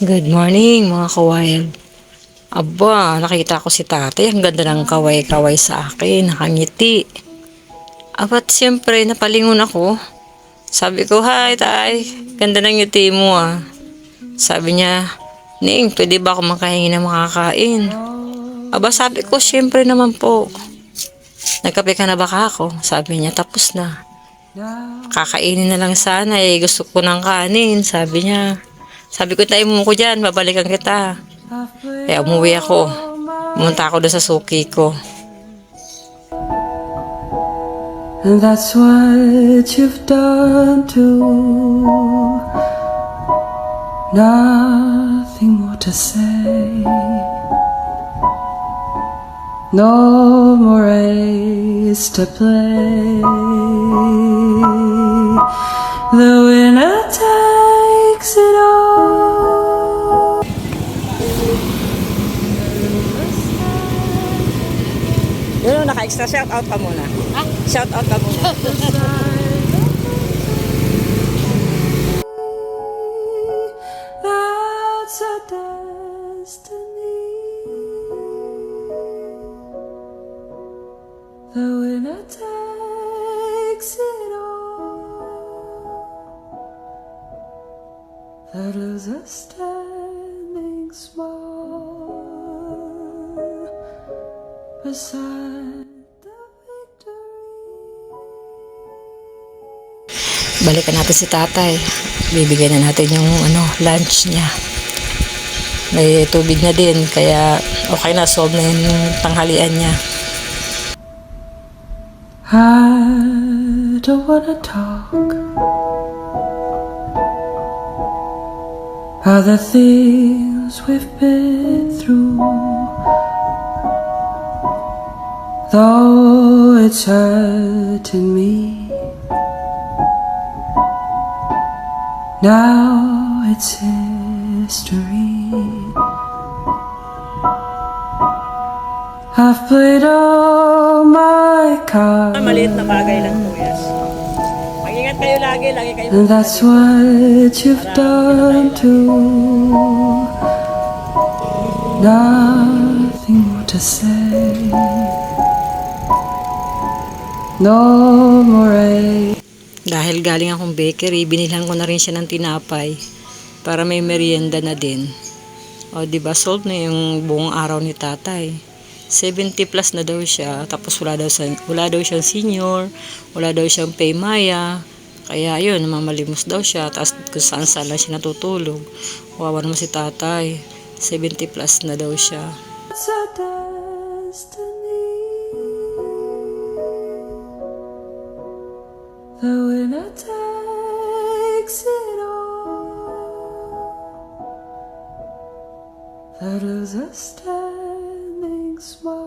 Good morning mga kawayan. Aba, nakita ko si tatay. Ang ganda ng kaway-kaway sa akin. Nakangiti. Abat siyempre, napalingon ako. Sabi ko, hi tay. Ganda ng ngiti mo ah. Sabi niya, Ning, pwede ba ako makahingi ng makakain? Aba, sabi ko, siyempre naman po. Nagkape ka na ba ako? Sabi niya, tapos na. Kakainin na lang sana eh. Gusto ko ng kanin. Sabi niya. Sabi ko, tayo mo ko dyan. Babalikan kita. Kaya umuwi ako. Pumunta ako doon sa suki ko. And that's what you've done too. Nothing more to say. No more race to play. The winner Yun, naka-extra shout out ka muna. Ha? Shout out ka muna. That's a destiny. The winner takes it all. The loser standing small Balikan natin si tatay. Bibigyan na natin yung ano, lunch niya. May tubig na din, kaya okay na, solve na yun yung tanghalian niya. I don't wanna talk the things we've been through. Though it's hurting me, now it's history. I've played all my cards. Maliit na bagay lang po yan. Mag-ingat kayo lagi, lagi kayo. And that's what you've done too. Nothing more to say. No more rain. Dahil galing akong bakery, binilhan ko na rin siya ng tinapay para may merienda na din. O, di ba solve na yung buong araw ni tatay. 70 plus na daw siya, tapos wala daw, sa, wala daw siyang senior, wala daw siyang paymaya. Kaya yun, namamalimos daw siya, tapos kung saan saan lang siya natutulog. Wawa naman si tatay. 70 plus na daw siya. It's a destiny. The winner takes it all. The loser standing small